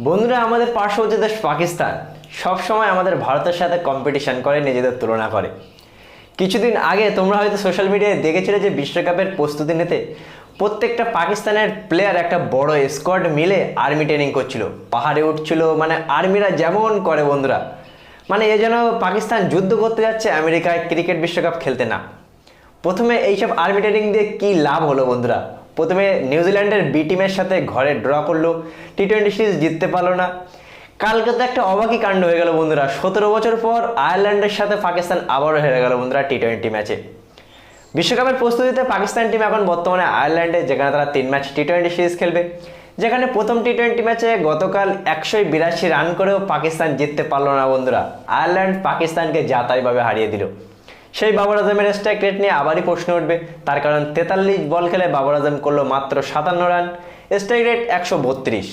বন্ধুরা, আমাদের পার্শ্ববর্তী দেশ পাকিস্তান সবসময় আমাদের ভারতের সাথে কম্পিটিশন করে, নিজেদের তুলনা করে। কিছুদিন আগে তোমরা হয়তো সোশ্যাল মিডিয়ায় দেখেছিলে যে বিশ্বকাপের প্রস্তুতি নিতে প্রত্যেকটা পাকিস্তানের প্লেয়ার একটা বড় স্কোয়াড মিলে আর্মি ট্রেনিং করছিল। পাহাড়ে উঠছিল মানে আর্মিরা যেমন করে বন্ধুরা। মানে এ যেন পাকিস্তান যুদ্ধ করতে যাচ্ছে, আমেরিকায় ক্রিকেট বিশ্বকাপ খেলতে না। প্রথমে এইসব আর্মি ট্রেনিং দিয়ে কী লাভ হলো বন্ধুরা? প্রথমে নিউজিল্যান্ডের বি টিমের সাথে ঘরে ড্র করল টি টোয়েন্টি সিরিজ জিততে পারল না। কালকে তো একটা অবাকই কাণ্ড হয়ে গেল বন্ধুরা। সতেরো বছর পর আয়ারল্যান্ডের সাথে পাকিস্তান আবারও হেরে গেল বন্ধুরা টি টোয়েন্টি ম্যাচে। বিশ্বকাপের প্রস্তুতিতে পাকিস্তান টিম এখন বর্তমানে আয়ারল্যান্ডে, যেখানে তারা তিন ম্যাচ টি টোয়েন্টি সিরিজ খেলবে। যেখানে প্রথম টি টোয়েন্টি ম্যাচে গতকাল একশো বিরাশি রান করেও পাকিস্তান জিততে পারল না বন্ধুরা। আয়ারল্যান্ড পাকিস্তানকে যাতাইভাবে হারিয়ে দিল। সেই বাবর আজমের স্ট্রাইক রেট নিয়ে আবারই প্রশ্ন উঠবে। তার কারণ তেতাল্লিশ বল খেলে বাবর আজম করল মাত্র সাতান্ন রান। স্ট্রাইক রেট একশো বত্রিশ।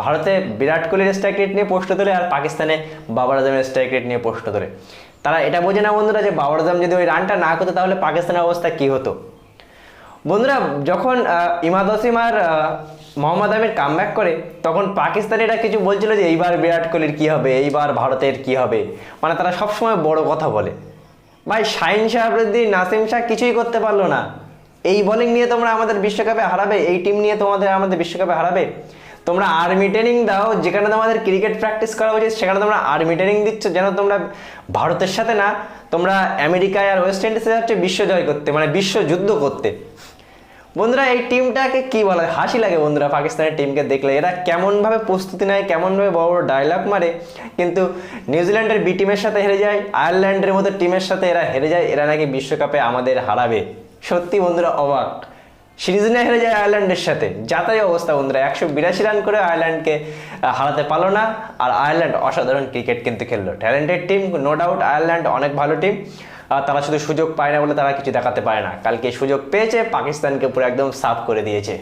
ভারতে বিরাট কোহলির স্ট্রাইক রেট নিয়ে প্রশ্ন তোলে আর পাকিস্তানে বাবর আজমের স্ট্রাইক রেট নিয়ে প্রশ্ন তোলে। তারা এটা বোঝে না বন্ধুরা যে বাবর আজম যদি ওই রানটা না করতো তাহলে পাকিস্তানের অবস্থা কি হতো? বন্ধুরা, যখন ইমাদ আর মোহাম্মদ আমির কামব্যাক করে, তখন পাকিস্তানিরা কিছু বলছিল যে এইবার বিরাট কোহলির কী হবে? এইবার ভারতের কি হবে? মানে তারা সবসময় বড় কথা বলে। ভাই, শাহিন শাহবৃদ্দি নাসিম শাহ কিছুই করতে পারল না। এই বোলিং নিয়ে তোমরা আমাদের বিশ্বকাপে হারাবে, এই টিম নিয়ে তোমাদের আমাদের বিশ্বকাপে হারাবে। তোমরা আর্মি ট্রেনিং দাও, যেখানে তোমাদের ক্রিকেট প্র্যাকটিস করা উচিত, সেখানে তোমরা আর্মি ট্রেনিং দিচ্ছ, যেন তোমরা ভারতের সাথে না, তোমরা আমেরিকায় আর ওয়েস্ট ইন্ডিজে যাচ্ছে, বিশ্ব জয় করতে মানে বিশ্ব যুদ্ধ করতে। বন্ধুরা, এই টিমটাকে কি বলা? হয়? হাসি লাগে বন্ধুরা, পাকিস্তানের টিমকে দেখলে। এরা কেমনভাবে প্রস্তুতি নেয়, কেমনভাবে বড় বড় ডায়লগ মারে, কিন্তু নিউজিল্যান্ডের বি টিমের সাথে হেরে যায় আয়ারল্যান্ডের মতো টিমের সাথে এরা হেরে যায়, এরা নাকি বিশ্বকাপে আমাদের হারাবে। সত্যি বন্ধুরা, অবাক। সিরিজ নিয়ে হেরে যায় আয়ারল্যান্ডের সাথে। যাতাই অবস্থা বন্ধুরা, একশো বিরাশি রান করে আয়ারল্যান্ডকে হারাতে পারল না, আর আয়ারল্যান্ড অসাধারণ ক্রিকেট কিন্তু খেললো। Talented team no doubt Ireland অনেক ভালো টিম তারা শুধু সুযোগ পায় না বলে তারা কিছু দেখাতে পারে না। কালকে সুযোগ পেয়েছে, পাকিস্তানকে পুরো একদম সাফ করে দিয়েছে।